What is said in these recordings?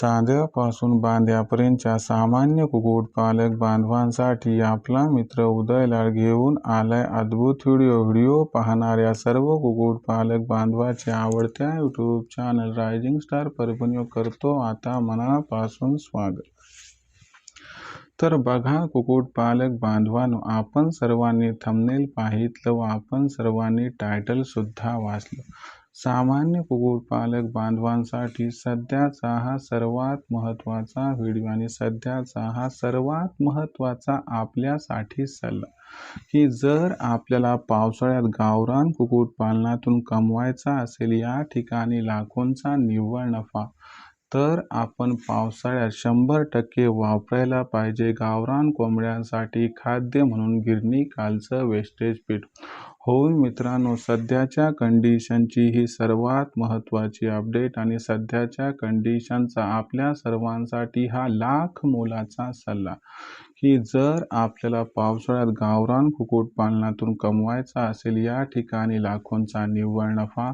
चांद्यापासून बांद्यापर्यंतच्या सामान्य कुक्कुटपालक बांधवांसाठी आपला मित्र उदयलाल घेऊन आलाय अद्भुत व्हिडिओ. व्हिडिओ पाहणाऱ्या सर्व कुक्कुटपालक बांधवाचे आवडत्या YouTube channel rising star Parbhani करतो. आता मनापासून स्वागत. तर बघा कुक्कुटपालक बांधवांनो आपण सर्वांनी थंबनेल पाहितलं व आपण सर्वांनी टायटलसुद्धा वाचलं. सामान्य कुक्कुटपालक बांधवांसाठी सध्याचा हा सर्वात महत्त्वाचा व्हिडिओ आणि सध्याचा हा सर्वात महत्त्वाचा आपल्यासाठी सल्ला. की जर आपल्याला पावसाळ्यात गावरान कुक्कुटपालनातून कमवायचा असेल या ठिकाणी लाखोंचा निव्वळ नफा तर आपण पावसाळ्यात शंभर टक्के वापरायला पाहिजे गावरान कोंबड्यांसाठी खाद्य म्हणून गिरणी कालचं वेस्टेज पीठ. होऊन मित्रांनो सध्याच्या कंडिशनची ही सर्वात महत्त्वाची अपडेट आणि सध्याच्या कंडिशनचा आपल्या सर्वांसाठी हा लाख मोलाचा सल्ला. की जर आपल्याला पावसाळ्यात गावरान कुक्कुटपालनातून कमवायचा असेल या ठिकाणी लाखोंचा निव्वळ नफा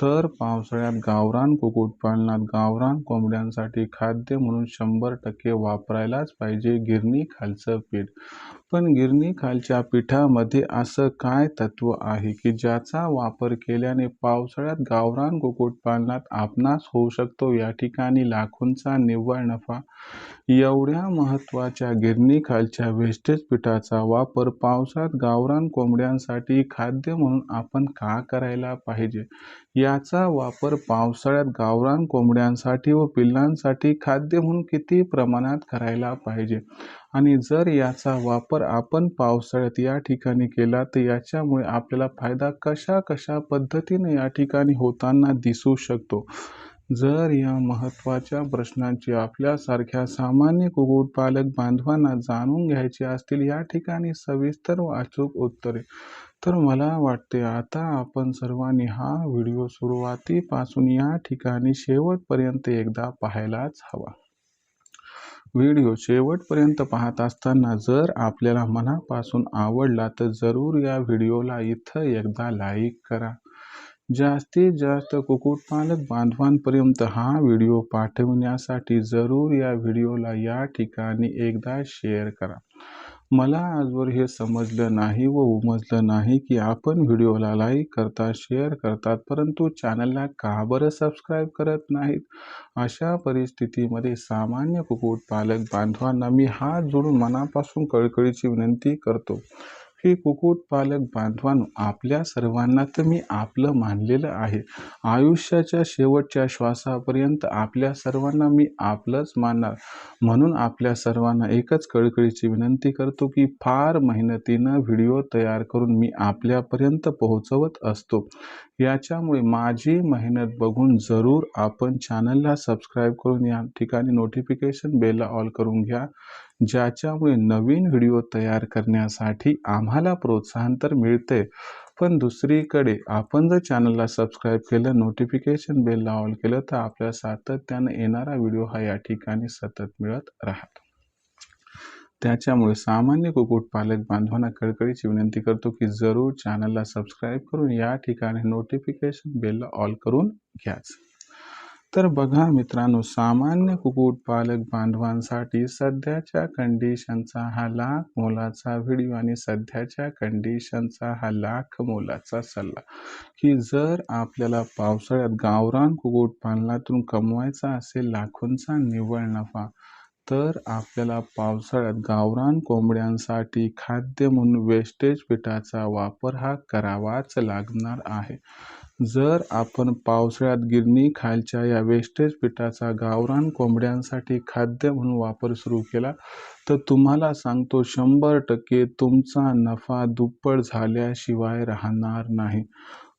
तर पावसाळ्यात गावरान कुक्कुटपालनात गावरान कोंबड्यांसाठी खाद्य म्हणून शंभर टक्के वापरायलाच पाहिजे गिरणी खालचं पीठ. पण गिरणी खालच्या पिठामध्ये असं काय तत्व आहे की ज्याचा वापर केल्याने पावसाळ्यात गावरान कुक्कुटपालनात आपणास होऊ शकतो? या ठिकाणी लाखोंचा निव्वळ नफा एवढ्या महत्त्वाच्या गिरणीखालच्या वेस्टेज पिठाचा वापर पावसाळ्यात गावरान कोंबड्यांसाठी खाद्य म्हणून आपण का करायला पाहिजे? याचा वापर पावसाळ्यात गावरान कोंबड्यांसाठी व पिल्लांसाठी खाद्य म्हणून किती प्रमाणात करायला पाहिजे? आणि जर याचा वापर आपण पावसाळ्यात या ठिकाणी केला तर याच्यामुळे आपल्याला फायदा कशा कशा पद्धतीने या ठिकाणी होताना दिसू शकतो? जर या महत्त्वाच्या प्रश्नांची आपल्यासारख्या सामान्य कुक्कुटपालक बांधवांना जाणून घ्यायची असतील या ठिकाणी सविस्तर व अचूक उत्तरे. तर मला वाटते आता आपण सर्वांनी हा व्हिडिओ सुरुवातीपासून या ठिकाणी शेवटपर्यंत एकदा पाहायलाच हवा. व्हिडिओ शेवटपर्यंत पाहत असताना जर आपल्याला मनापासून आवडला तर जरूर या व्हिडिओला इथं एकदा लाईक करा. जास्तीत जास्त कुक्कुटपालक बांधवांपर्यंत हा व्हिडिओ पाठविण्यासाठी जरूर या व्हिडिओला या ठिकाणी एकदा शेअर करा. मला आजवर हे समजलं नाही व उमजलं नाही की आपण व्हिडिओला लाईक करतात शेअर करतात परंतु चॅनलला का बरं सबस्क्राईब करत नाहीत? अशा परिस्थितीमध्ये सामान्य कुक्कुटपालक बांधवांना मी हात जोडून मनापासून कळकळीची विनंती करतो. हे कुक्कुटपालक बांधवांनो आपल्या सर्वांना तर मी आपलं मानलेलं आहे. आयुष्याच्या शेवटच्या श्वासापर्यंत आपल्या सर्वांना मी आपलंच मानणार. म्हणून आपल्या सर्वांना एकच कळकळीची विनंती करतो की फार मेहनतीनं व्हिडिओ तयार करून मी आपल्यापर्यंत पोहोचवत असतो. याच्यामुळे माझी मेहनत बघून जरूर आपण चॅनलला सबस्क्राईब करून या ठिकाणी नोटिफिकेशन बेलला ऑल करून घ्या. ज्याच्यामुळे नवीन व्हिडिओ तयार करण्यासाठी आम्हाला प्रोत्साहन तर मिळते पण दुसरीकडे आपण जर चॅनलला सबस्क्राईब केलं नोटिफिकेशन बेलला ऑल केलं तर आपल्या सातत्यानं येणारा व्हिडिओ हा या ठिकाणी सतत मिळत राहतो. त्याच्यामुळे सामान्य कुक्कुटपालक बांधवांना कळकळीची विनंती करतो की जरूर चॅनलला सबस्क्राईब करून या ठिकाणी नोटिफिकेशन बेलला ऑल करून घ्याच. तर बघा मित्रांनो सामान्य कुक्कुटपालक बांधवांसाठी सध्याच्या कंडिशनचा हा लाख मोलाचा व्हिडिओ आणि सध्याच्या कंडिशनचा हा लाख मोलाचा सल्ला. की जर आपल्याला पावसाळ्यात गावरान कुक्कुटपालनातून कमवायचा असेल लाखोंचा निव्वळ नफा तर आपल्याला पावसाळ्यात गावरान कोंबड्यांसाठी खाद्य म्हणून वेस्टेज पिठाचा वापर हा करावाच लागणार आहे. जर आपण पावसाळ्यात गिरणी खालच्या या वेस्टेज पिठाचा गावरान कोंबड्यांसाठी खाद्य म्हणून वापर सुरू केला तर तुम्हाला सांगतो शंभर टक्के तुमचा नफा दुप्पट झाल्याशिवाय राहणार नाही.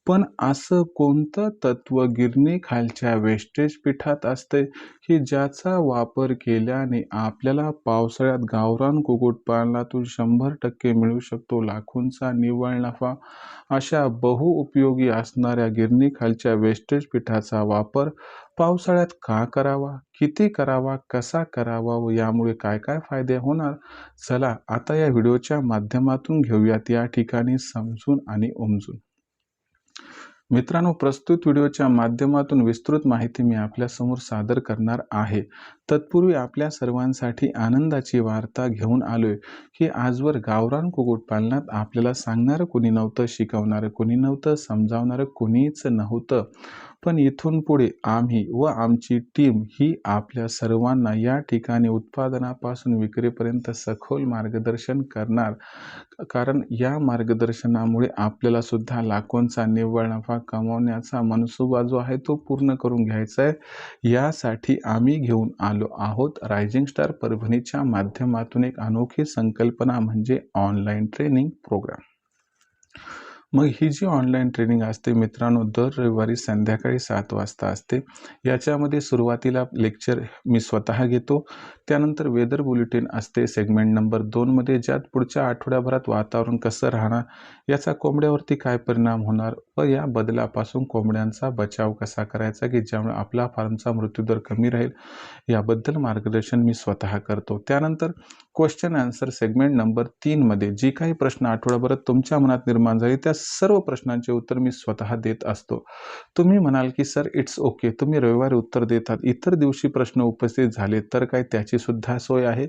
पण असं कोणतं तत्व गिरणी खालच्या वेस्टेज पिठात असते की ज्याचा वापर केल्याने आपल्याला पावसाळ्यात गावरान कुक्कुटपालनातून शंभर टक्के मिळू शकतो लाखोंचा निव्वळ नफा? अशा बहुउपयोगी असणाऱ्या गिरणी खालच्या वेस्टेज पिठाचा वापर पावसाळ्यात का करावा किती करावा कसा करावा व यामुळे काय काय फायदे होणार? चला आता या व्हिडिओच्या माध्यमातून घेऊयात. या ठिकाणी समजून आणि उमजून. मित्रांनो प्रस्तुत व्हिडिओच्या माध्यमातून विस्तृत माहिती मी आपल्यासमोर सादर करणार आहे. तत्पूर्वी आपल्या सर्वांसाठी आनंदाची वार्ता घेऊन आलोय की आजवर गावरान कुक्कुटपालनात आपल्याला सांगणारं कोणी नव्हतं शिकवणारं कोणी नव्हतं समजावणारं कोणीच नव्हतं. पण इथून पुढे आम्ही व आमची टीम ही आपल्या सर्वांना या ठिकाणी उत्पादनापासून विक्रीपर्यंत सखोल मार्गदर्शन करणार. कारण या मार्गदर्शनामुळे आपल्याला सुद्धा लाखोंचा निव्वळ नफा कमावण्याचा मनसुबा जो आहे तो पूर्ण करून घ्यायचा आहे. यासाठी आम्ही घेऊन आलो आहोत रायझिंग स्टार परभणीच्या माध्यमातून एक अनोखी संकल्पना म्हणजे ऑनलाईन ट्रेनिंग प्रोग्राम. मग ही जी ऑनलाईन ट्रेनिंग असते मित्रांनो दर रविवारी संध्याकाळी सात वाजता असते. याच्यामध्ये सुरुवातीला लेक्चर मी स्वतः घेतो. त्यानंतर वेदर बुलेटिन असते सेगमेंट नंबर दोनमध्ये ज्यात पुढच्या आठवड्याभरात वातावरण कसं राहणार याचा कोंबड्यावरती काय परिणाम होणार व या बदलापासून कोंबड्यांचा बचाव कसा करायचा की ज्यामुळे आपला फार्मचा मृत्यूदर कमी राहील याबद्दल मार्गदर्शन मी स्वतः करतो. त्यानंतर क्वेश्चन आन्सर सेगमेंट नंबर तीनमध्ये जी काही प्रश्न आठवड्याभरात तुमच्या मनात निर्माण झाली त्या सर्व प्रश्नांचे उत्तर मी स्वतः देत असतो. तुम्ही म्हणाल की सर इट्स ओके तुम्ही रविवारी उत्तर देतात. इतर दिवशी प्रश्न उपस्थित झाले तर काय त्याची सुद्धा सोय आहे?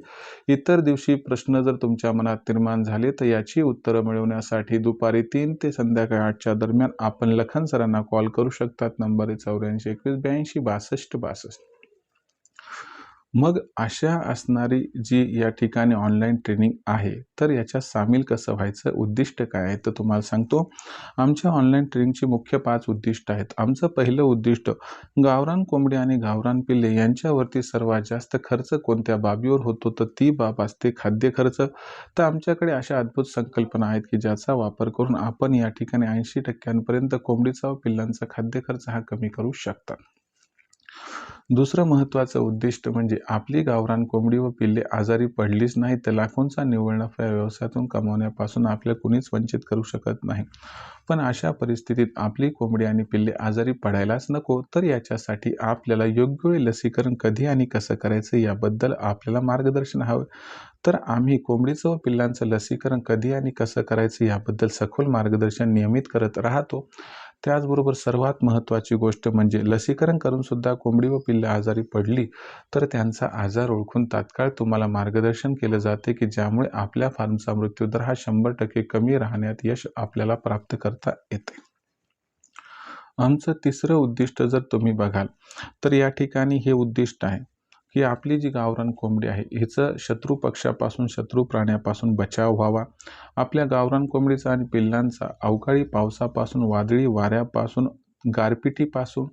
इतर दिवशी प्रश्न जर तुमच्या मनात निर्माण झाले तर याची उत्तरं मिळवण्यासाठी दुपारी तीन ते संध्याकाळी आठच्या दरम्यान आपण लखन सरांना कॉल करू शकतात. नंबर आहे चौऱ्याऐंशी एकवीस ब्याऐंशी बासष्ट बासष्ट. मग अशा असणारी जी या ठिकाणी ऑनलाईन ट्रेनिंग आहे तर याच्यात सामील कसं व्हायचं? उद्दिष्ट काय आहे तर तुम्हाला सांगतो. आमच्या ऑनलाईन ट्रेनिंगची मुख्य पाच उद्दिष्ट आहेत. आमचं पहिलं उद्दिष्ट गावरान कोंबडी आणि गावरान पिल्ले यांच्यावरती सर्वात जास्त खर्च कोणत्या बाबीवर होतो? तर ती बाब असते खाद्य खर्च. तर आमच्याकडे अशा अद्भुत संकल्पना आहेत की ज्याचा वापर करून आपण या ठिकाणी ऐंशी टक्क्यांपर्यंत कोंबडीचा व पिल्लांचा खाद्य खर्च हा कमी करू शकता. दुसरं महत्त्वाचं उद्दिष्ट म्हणजे आपली गावरान कोंबडी व पिल्ले आजारी पडलीच नाही तर लाखोंचा निव्वळ नफा या व्यवसायातून कमावण्यापासून आपल्या कुणीच वंचित करू शकत नाही. पण अशा परिस्थितीत आपली कोंबडी आणि पिल्ले आजारी पडायलाच नको तर याच्यासाठी आपल्याला योग्य वेळी लसीकरण कधी आणि कसं करायचं याबद्दल आपल्याला मार्गदर्शन हवं. तर आम्ही कोंबडीचं व पिल्लांचं लसीकरण कधी आणि कसं करायचं याबद्दल सखोल मार्गदर्शन नियमित करत राहतो. त्याचबरोबर सर्वात महत्त्वाची गोष्ट म्हणजे लसीकरण करून सुद्धा कोंबडी व पिल्ले आजारी पडली तर त्यांचा आजार ओळखून तात्काळ तुम्हाला मार्गदर्शन केलं जाते की ज्यामुळे आपल्या फार्मचा मृत्यूदर हा शंभर टक्के कमी राहण्यात यश आपल्याला प्राप्त करता येते. आमचं तिसरं उद्दिष्ट जर तुम्ही बघाल तर या ठिकाणी हे उद्दिष्ट आहे. की आपली जी गावरान कोंबडी आहे हिचं शत्रू पक्षापासून शत्रू प्राण्यापासून बचाव व्हावा. आपल्या गावरान कोंबडीचा आणि पिल्लांचा अवकाळी पावसापासून वादळी वाऱ्यापासून गारपिटीपासून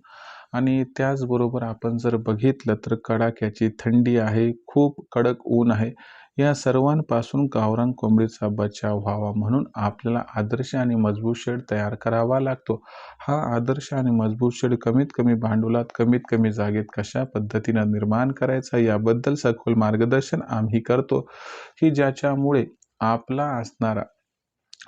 आणि त्याचबरोबर आपण जर बघितलं तर कडाक्याची थंडी आहे खूप कडक ऊन आहे या सर्वांपासून गावरान कोंबडीचा बचाव व्हावा म्हणून आपल्याला आदर्श आणि मजबूत शेड तयार करावा लागतो. हा आदर्श आणि मजबूत शेड कमीत कमी भांडवलात कमीत कमी जागेत कशा पद्धतीनं निर्माण करायचा याबद्दल सखोल मार्गदर्शन आम्ही करतो. की ज्याच्यामुळे आपला असणारा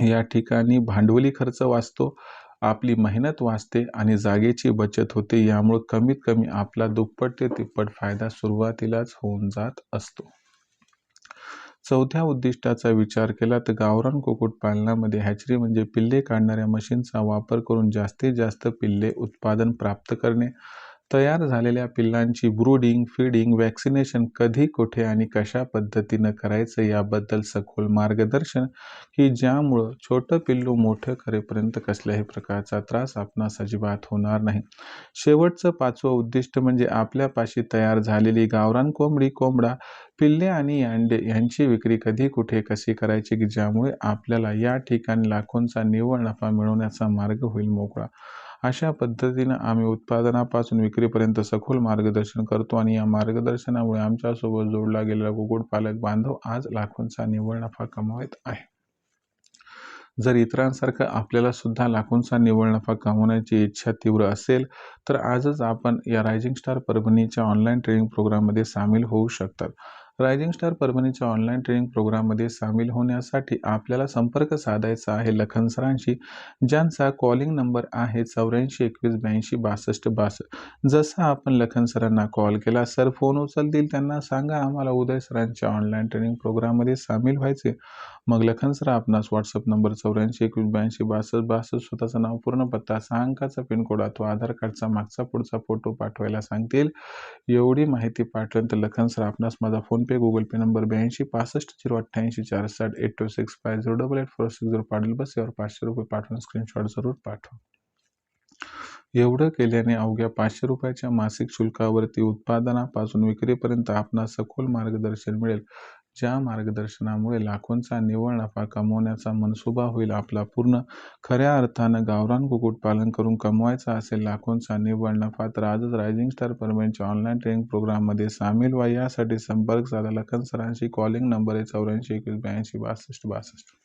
या ठिकाणी भांडवली खर्च वाचतो आपली मेहनत वाचते आणि जागेची बचत होते यामुळे कमीत कमी आपला दुप्पट ते तिप्पट फायदा सुरुवातीलाच होऊन जात असतो. चौथ्या उद्दिष्टाचा विचार केला तर गावरान कुक्कुटपालनामध्ये हॅचरी म्हणजे पिल्ले काढणाऱ्या मशीनचा वापर करून जास्तीत जास्त पिल्ले उत्पादन प्राप्त करणे. तयार झालेल्या पिल्लांची ब्रूडिंग फीडिंग वॅक्सिनेशन कधी कुठे आणि कशा पद्धतीनं करायचं याबद्दल सखोल मार्गदर्शन की ज्यामुळं छोटं पिल्लू मोठं करेपर्यंत कसल्याही प्रकारचा त्रास आपणास अजिबात होणार नाही. शेवटचं पाचवं उद्दिष्ट म्हणजे आपल्यापाशी तयार झालेली गावरान कोंबडी कोंबडा पिल्ले आणि अंडे यांची विक्री कधी कुठे कशी करायची की ज्यामुळे आपल्याला या ठिकाणी लाखोंचा निव्वळ नफा मिळवण्याचा मार्ग होईल मोकळा. अशा पद्धतीनं आम्ही उत्पादनापासून विक्रीपर्यंत सखोल मार्गदर्शन करतो आणि या मार्गदर्शनामुळे आमच्यासोबत जोडला गेलेला कुक्कुटपालक बांधव आज लाखोंचा निव्वळ नफा कमावत आहे. जर इतरांसारखं आपल्याला सुद्धा लाखोंचा निव्वळ नफा कमवण्याची इच्छा तीव्र असेल तर आजच आपण या रायझिंग स्टार परभणीच्या ऑनलाईन ट्रेनिंग प्रोग्राममध्ये सामील होऊ शकतात. रायझिंग स्टार परभणीच्या ऑनलाईन ट्रेनिंग प्रोग्राममध्ये सामील होण्यासाठी आपल्याला संपर्क साधायचा आहे. लखन सरांशी ज्यांचा कॉलिंग नंबर आहे चौऱ्याऐंशी एकवीस ब्याऐंशी बासष्ट बासष्ट. जसा आपण लखन सरांना कॉल केला सर फोन उचलतील त्यांना सांगा आम्हाला उदय सरांच्या ऑनलाईन ट्रेनिंग प्रोग्राममध्ये सामील व्हायचे. मग लखन सर आपणास व्हॉट्सअप नंबर चौऱ्याऐंशी एकवीस ब्याऐंशी बासष्ट बासष्ट स्वतःचं नाव पूर्ण पत्ता सहा अंकाचा पिनकोड अथवा आधार कार्डचा मागचा पुढचा फोटो पाठवायला सांगतील. एवढी माहिती पाठवल्यानंतर लखन सर आपणास माझा PhonePe Google Pay number ब्याऐंशी पासष्ट झिरो अठ्ठ्याऐंशी चार साठ eight two six five zero double eight four six zero पाडील बस यावर पाचशे रुपये पाठवून स्क्रीनशॉट जरूर पाठवा. एवढं केल्याने अवघ्या पाचशे रुपयाच्या मासिक शुल्कावरती उत्पादनापासून विक्रीपर्यंत आपणास सखोल मार्गदर्शन मिळेल. ज्या मार्गदर्शनामुळे लाखोंचा निव्वळ नफा कमवण्याचा मनसुबा होईल आपला पूर्ण खऱ्या अर्थानं गावरान कुक्कुटपालन करून कमवायचा असेल लाखोंचा निव्वळ नफा तर आजच रायझिंग स्टार परमेंटच्या ऑनलाईन ट्रेनिंग प्रोग्राममध्ये सामील व्हा. यासाठी संपर्क साधा. लखन सरांशी कॉलिंग नंबर आहे चौऱ्याऐंशी एकवीस ब्याऐंशी बासष्ट बासष्ट.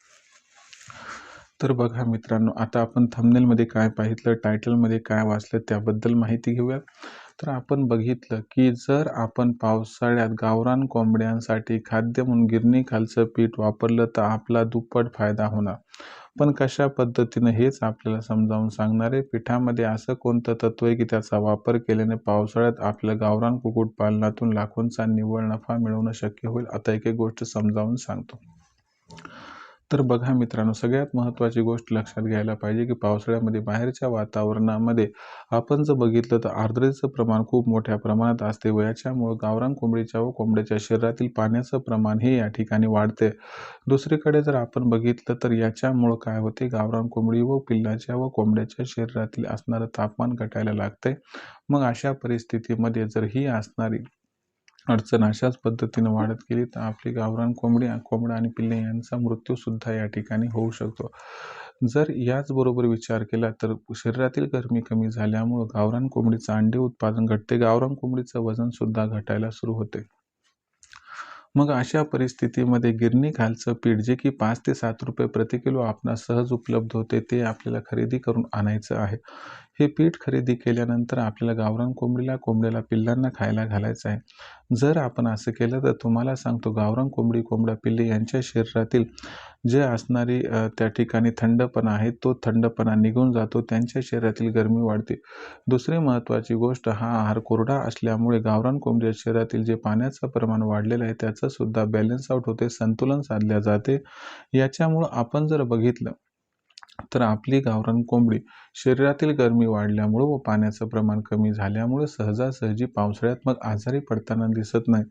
तर बघा मित्रांनो आता आपण थंबनेलमध्ये काय पाहितलं टायटलमध्ये काय वाचलं त्याबद्दल माहिती घेऊया तर आपण बघितलं की जर आपण पावसाळ्यात गावरान कोंबड्यांसाठी खाद्य म्हणून गिरणीखालचं पीठ वापरलं तर आपला दुप्पट फायदा होणार. पण कशा पद्धतीनं हेच आपल्याला समजावून सांगणार आहे? पिठामध्ये असं कोणतं तत्व आहे की त्याचा वापर केल्याने पावसाळ्यात आपल्या गावरान कुक्कुटपालनातून लाखोंचा निव्वळ नफा मिळवणं शक्य होईल? आता एक एक गोष्ट समजावून सांगतो. तर बघा मित्रांनो सगळ्यात महत्त्वाची गोष्ट लक्षात घ्यायला पाहिजे की पावसाळ्यामध्ये बाहेरच्या वातावरणामध्ये आपण जर बघितलं तर आर्द्रतेचं प्रमाण खूप मोठ्या प्रमाणात असते व याच्यामुळं गावरान कोंबडीच्या व कोंबड्याच्या शरीरातील पाण्याचं प्रमाण हे या ठिकाणी वाढते. दुसरीकडे जर आपण बघितलं तर याच्यामुळं काय होते? गावरान कोंबडी व पिल्लाच्या व कोंबड्याच्या शरीरातील असणारं तापमान घटायला लागते. मग अशा परिस्थितीमध्ये जर ही असणारी अडचण अशाच पद्धतीनं वाढत गेली तर आपली गावरान कोंबडी कोंबडा आणि पिल्ले यांचा मृत्यूसुद्धा या ठिकाणी होऊ शकतो. जर याचबरोबर विचार केला तर शरीरातील गरमी कमी झाल्यामुळं गावरान कोंबडीचं अंडे उत्पादन घटते गावरान कोंबडीचं वजनसुद्धा घटायला सुरू होते. मग अशा परिस्थितीमध्ये गिरणी खालचं पीठ जे की पाच ते सात रुपये प्रति किलो आपणास सहज उपलब्ध होते ते आपल्याला खरेदी करून आणायचं आहे. हे पीठ खरेदी केल्यानंतर आपल्याला गावरान कोंबडीला कोंबड्याला पिल्लांना खायला घालायचं आहे. जर आपण असं केलं तर तुम्हाला सांगतो गावरान कोंबडी कोंबडा पिल्ले यांच्या शरीरातील जे असणारी त्या ठिकाणी थंडपणा आहे तो थंडपणा निघून जातो त्यांच्या शरीरातील गरमी वाढते. दुसरी महत्त्वाची गोष्ट हा आहार कोरडा असल्यामुळे गावरान कोंबड्या शरीरातील जे पाण्याचं प्रमाण वाढलेलं आहे त्याचंसुद्धा बॅलन्स आउट होते संतुलन साधल्या जाते. याच्यामुळं आपण जर बघितलं तर आपली गावरान कोंबडी शरीरातील गरमी वाढल्यामुळं व पाण्याचं प्रमाण कमी झाल्यामुळे सहजासहजी पावसाळ्यात मग आजारी पडताना दिसत नाही.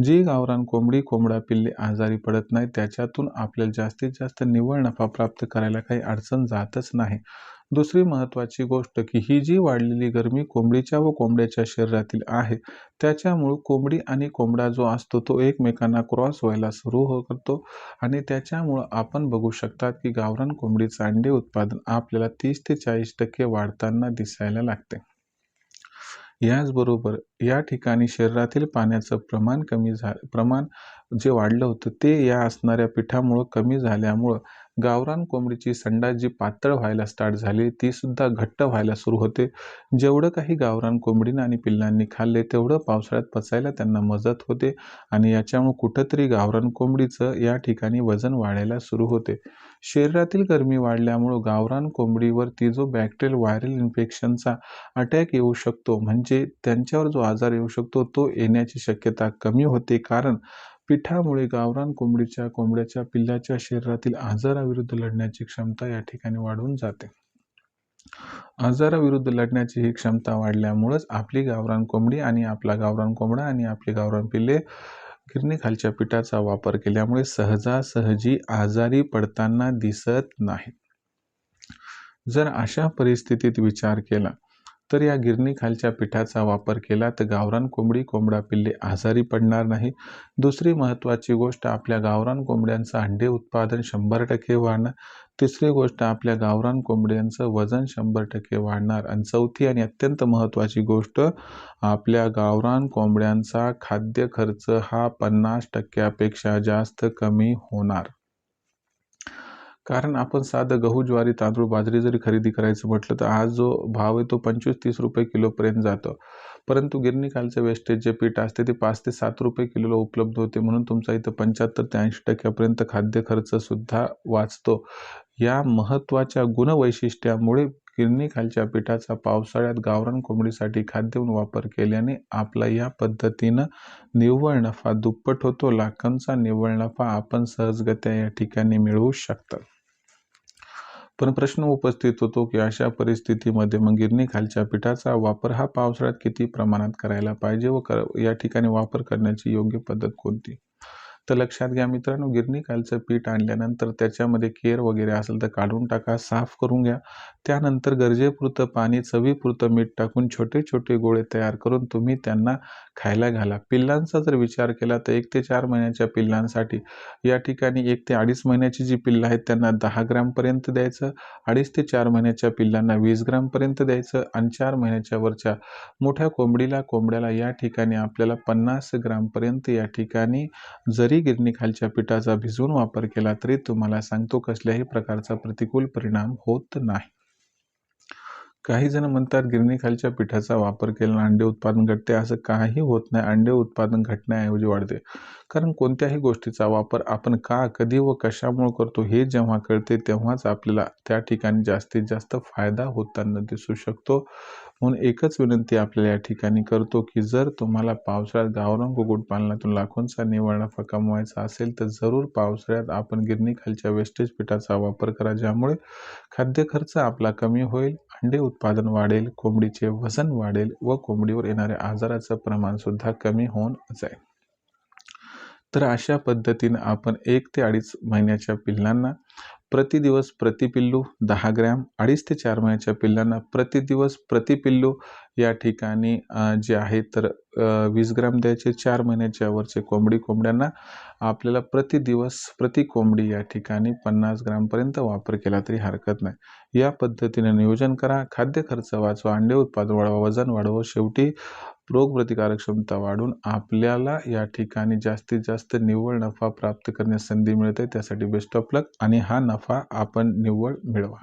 जी गावरान कोंबडी कोंबडा पिल्ले आजारी पडत नाही त्याच्यातून आपल्याला जास्तीत जास्त निव्वळ नफा प्राप्त करायला काही अडचण जातच नाही. दुसरी महत्त्वाची गोष्ट की ही जी वाढलेली गरमी कोंबडीच्या व कोंबड्याच्या शरीरातील आहे त्याच्यामुळं कोंबडी आणि कोंबडा जो असतो तो एकमेकांना क्रॉस व्हायला सुरू हो करतो आणि त्याच्यामुळं आपण बघू शकतात की गावरान कोंबडीचं अंडे उत्पादन आपल्याला तीस ते चाळीस टक्के वाढताना दिसायला लागते. याचबरोबर या ठिकाणी शरीरातील पाण्याचं प्रमाण कमी झा प्रमाण जे वाढलं होतं ते या असणाऱ्या पिठामुळं कमी झाल्यामुळं गावरान कोंबडीची संडा जी पातळ व्हायला स्टार्ट झाली ती सुद्धा घट्ट व्हायला सुरू होते. जेवढं काही गावरान कोंबडीनं आणि पिल्लांनी खाल्ले तेवढं पावसाळ्यात पचायला त्यांना मदत होते आणि याच्यामुळे कुठंतरी गावरान कोंबडीचं या ठिकाणी वजन वाढायला सुरू होते. शरीरातील गरमी वाढल्यामुळं गावरान कोंबडीवरती जो बॅक्टेरियल व्हायरल इन्फेक्शनचा अटॅक येऊ शकतो म्हणजे त्यांच्यावर जो आजार येऊ शकतो तो येण्याची शक्यता कमी होते. कारण पिठामुळे गावरान कोंबडीच्या कोंबड्याच्या पिल्लाच्या शरीरातील आजाराविरुद्ध लढण्याची क्षमता या ठिकाणी वाढून जाते. आजाराविरुद्ध लढण्याची ही क्षमता वाढल्यामुळेच आपली गावरान कोंबडी आणि आपला गावरान कोंबडा आणि आपले गावरान पिल्ले गिरणीखालच्या पिठाचा वापर केल्यामुळे सहजासहजी आजारी पडताना दिसत नाही जर अशा परिस्थितीत विचार केला तर या गिरणीखालच्या पिठाचा वापर केला तर गावरान कोंबडी कोंबडा पिल्ले आजारी पडणार नाही. दुसरी महत्त्वाची गोष्ट आपल्या गावरान कोंबड्यांचं अंडे उत्पादन शंभर टक्के वाढणार. तिसरी गोष्ट आपल्या गावरान कोंबड्यांचं वजन शंभर टक्के वाढणार. आणि चौथी आणि अत्यंत महत्त्वाची गोष्ट आपल्या गावरान कोंबड्यांचा खाद्य खर्च हा पन्नास टक्क्यापेक्षा जास्त कमी होणार. कारण आपण साधं गहू ज्वारी तांदूळ बाजरी जरी खरेदी करायचं म्हटलं तर आज जो भाव आहे तो पंचवीस तीस रुपये किलोपर्यंत जातो. परंतु गिरणीकालचं वेस्टेज जे पीठ असते ते पाच ते सात रुपये किलोला उपलब्ध होते. म्हणून तुमचा इथं पंच्याहत्तर ते ऐंशी टक्क्यापर्यंत खाद्य खर्चसुद्धा वाचतो. या महत्त्वाच्या गुणवैशिष्ट्यामुळे गिरणीखालच्या पिठाचा पावसाळ्यात गावरान कोंबडीसाठी खाद्य म्हणून वापर केल्याने आपला या पद्धतीनं निव्वळ नफा दुप्पट होतो. लाखांचा निव्वळ नफा आपण सहजगत्या या ठिकाणी मिळवू शकतात पण प्रश्न उपस्थित होतो की अशा परिस्थितीमध्ये मग गिरणी खालच्या पिठाचा वापर हा पावसाळ्यात किती प्रमाणात करायला पाहिजे व कर या ठिकाणी वापर करण्याची योग्य पद्धत कोणती? तर लक्षात घ्या मित्रांनो गिरणी खालचं पीठ आणल्यानंतर त्याच्यामध्ये केर वगैरे असेल तर काढून टाका साफ करून घ्या. त्यानंतर गरजेपुरतं पाणी चवीपुरतं मीठ टाकून छोटे छोटे गोळे तयार करून तुम्ही त्यांना खायला घाला. पिल्लांचा जर विचार केला तर एक ते चार महिन्याच्या पिल्लांसाठी या ठिकाणी एक ते अडीच महिन्याची जी पिल्लं आहेत त्यांना दहा ग्रामपर्यंत द्यायचं अडीच ते चार महिन्याच्या पिल्लांना वीस ग्रामपर्यंत द्यायचं आणि चार महिन्याच्या वरच्या मोठ्या कोंबडीला कोंबड्याला या ठिकाणी आपल्याला पन्नास ग्रामपर्यंत या ठिकाणी जरी गिरणीखालच्या पिठाचा भिजवून वापर केला तरी तुम्हाला सांगतो कसल्याही प्रकारचा प्रतिकूल परिणाम होत नाही. काही जण म्हणतात गिरणीखालच्या पिठाचा वापर केल्याने अंडे उत्पादन घटते. असं काही होत नाही. अंडे उत्पादन घटण्याऐवजी वाढते. कारण कोणत्याही गोष्टीचा वापर आपण का कधी व कशामुळे करतो हे जेव्हा कळते तेव्हाच आपल्याला त्या ठिकाणी जास्तीत जास्त फायदा होताना दिसू शकतो. म्हणून एकच विनंती आपल्याला या ठिकाणी करतो की जर तुम्हाला पावसाळ्यात गावरान कुक्कुटपालनातून लाखोंचा निव्वळ नफा कमवायचा असेल तर जरूर पावसाळ्यात आपण गिरणीखालच्या वेस्टेज पिठाचा वापर करा ज्यामुळे खाद्य खर्च आपला कमी होईल अंडे उत्पादन वाढेल कोंबडीचे वजन वाढेल व कोंबडीवर येणाऱ्या आजाराचं प्रमाणसुद्धा कमी होऊन जाईल. तर अशा पद्धतीनं आपण एक ते अडीच महिन्याच्या पिल्लांना प्रतिदिवस प्रतिपिल्लू दहा ग्रॅम अडीच ते चार महिन्याच्या पिल्लांना प्रतिदिवस प्रतिपिल्लू या ठिकाणी जे आहे तर वीस ग्रॅम द्यायचे चार महिन्याच्या वरचे कोंबडी कोंबड्यांना आपल्याला प्रतिदिवस प्रति कोंबडी या ठिकाणी पन्नास ग्रामपर्यंत वापर केला तरी हरकत नाही. या पद्धतीने नियोजन करा खाद्य खर्च वाचवा अंडे उत्पादन वाढवा वजन वाढवा शेवटी रोगप्रतिकारक क्षमता वाढून आपल्याला या ठिकाणी जास्तीत जास्त निव्वळ नफा प्राप्त करण्यास संधी मिळते. त्यासाठी बेस्ट ऑफ लक आणि हा नफा आपण निव्वळ मिळवा.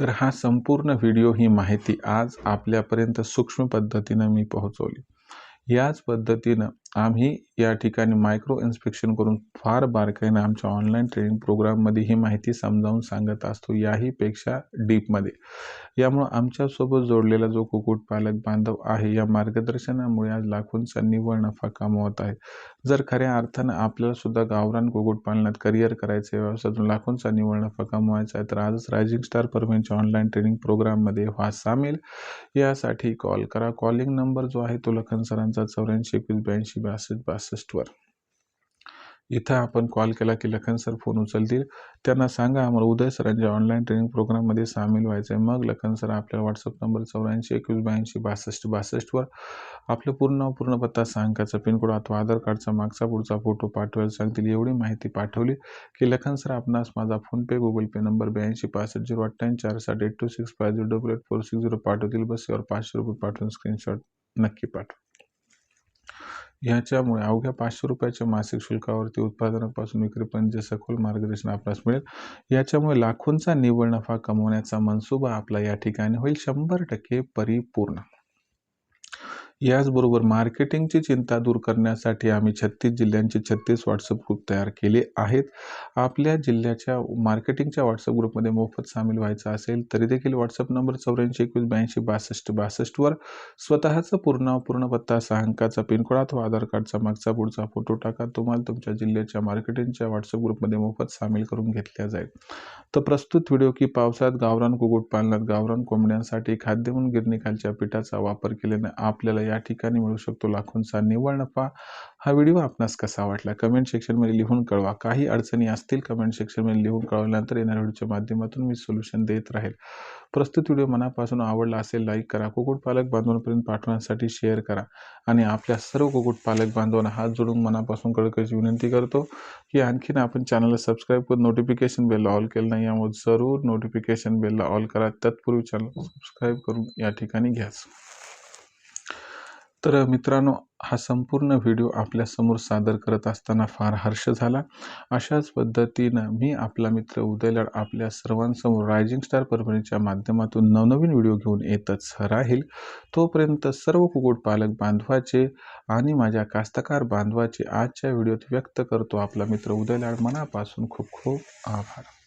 तर हा संपूर्ण व्हिडिओ ही माहिती आज आपल्यापर्यंत सूक्ष्म पद्धतीनं मी पोहोचवली. याच पद्धतीनं आम्ही या ठिकाणी मायक्रो इन्स्पेक्शन करून फार बारकाईनं आमच्या ऑनलाईन ट्रेनिंग प्रोग्राममध्ये ही माहिती समजावून सांगत असतो. याहीपेक्षा डीपमध्ये यामुळं आमच्यासोबत जोडलेला जो कुक्कुटपालक बांधव आहे या मार्गदर्शनामुळे आज लाखोंचा निव्वळ नफा कमवत आहे. जर खऱ्या अर्थानं आपल्याला सुद्धा गावरान कुक्कुटपालनात करिअर करायचं आहे व्यवसायातून लाखोंचा निव्वळ नफा कमवायचा आहे तर आजच रायझिंग स्टार परमेंटच्या ऑनलाईन ट्रेनिंग प्रोग्राममध्ये व्हा सामील. यासाठी कॉल करा. कॉलिंग नंबर जो आहे तो लखन सरांचा चौऱ्याऐंशी एकवीस ब्याऐंशी बासष्ट बासष्टवर इथं आपण कॉल केला की लखन सर फोन उचलतील. त्यांना सांगा आम्हाला उदय सरांच्या ऑनलाईन ट्रेनिंग प्रोग्राममध्ये सामील व्हायचं आहे मग लखन सर आपल्या व्हॉट्सअप नंबर चौऱ्याऐंशी एकवीस ब्याऐंशी बासष्ट बासष्टवर आपलं पूर्ण पूर्ण पत्ता सांगायचा. पिनकोड अथवा आधार कार्डचा मागचा पुढचा फोटो पाठवायला सांगतील. एवढी माहिती पाठवली की लखन सर आपणास माझा फोनपे गुगल पे नंबर ब्याऐंशी पासष्ट झिरो अठ्ठ्याऐंशी चार साठ eight two six five zero double eight four six zero पाठवतील. बस यावर पाचशे रुपये पाठवून स्क्रीनशॉट नक्की पाठवा. ह्याच्यामुळे अवघ्या पाचशे रुपयाच्या मासिक शुल्कावरती उत्पादनापासून विक्रीपर्यंत जे सखोल मार्गदर्शन आपल्यास मिळेल याच्यामुळे लाखोंचा निव्वळ नफा कमवण्याचा मनसुबा आपला या ठिकाणी होईल शंभर टक्के परिपूर्ण. याचबरोबर मार्केटिंगची चिंता दूर करण्यासाठी आम्ही छत्तीस जिल्ह्यांचे छत्तीस व्हॉट्सअप ग्रुप तयार केले आहेत. आपल्या जिल्ह्याच्या मार्केटिंगच्या व्हॉट्सअप ग्रुपमध्ये मोफत सामील व्हायचं असेल तरी देखील व्हॉट्सअप नंबर चौऱ्याऐंशी एकवीस ब्याऐंशी बासष्ट बासष्टवर स्वतःचं पूर्ण पूर्ण पत्ता सहा अंकाचा पिनकोड अथवा आधार कार्डचा मागचा पुढचा फोटो टाका. तुम्हाला तुमच्या जिल्ह्याच्या मार्केटिंगच्या व्हॉट्सअप ग्रुपमध्ये मोफत सामील करून घेतल्या जाईल. तर प्रस्तुत व्हिडिओ की पावसात गावरान कुक्कुटपालनात गावरान कोंबड्यांसाठी खाद्य म्हणून गिरणीखालच्या पिठाचा वापर केल्याने आपल्याला या ठिकाणी मिळू शकतो लाखोंचा निव्वळ नफा. हा व्हिडिओ आपणास कसा वाटला? कमेंट सेक्शनमध्ये लिहून कळवा. काही अडचणी असतील कमेंट सेक्शनमध्ये लिहून कळवल्यानंतर येणाऱ्या व्हिडिओच्या माध्यमातून मी सोल्युशन देत राहील. प्रस्तुत व्हिडिओ मनापासून आवडला असेल लाईक करा. कुक्कुटपालक बांधवांपर्यंत पाठवण्यासाठी शेअर करा. आणि आपल्या सर्व कुक्कुटपालक बांधवांना हात जोडून मनापासून कळकळीची विनंती करतो की आणखीन आपण चॅनलला सबस्क्राईब करून नोटिफिकेशन बेलला ऑल केलं नाही यामुळे जरूर नोटिफिकेशन बेलला ऑल करा. तत्पूर्वी चॅनल सबस्क्राईब करून या ठिकाणी घ्याच तर मित्रांनो हा संपूर्ण व्हिडिओ आपल्यासमोर सादर करत असताना फार हर्ष झाला. अशाच पद्धतीनं मी आपला मित्र उदयलाड आपल्या सर्वांसमोर रायझिंग स्टार परभणीच्या माध्यमातून नवनवीन व्हिडिओ घेऊन येतच राहील. तोपर्यंत सर्व कुक्कुटपालक बांधवाचे आणि माझ्या कास्तकार बांधवाचे आजच्या व्हिडिओत व्यक्त करतो आपला मित्र उदयलाड मनापासून खूप खूप आभार.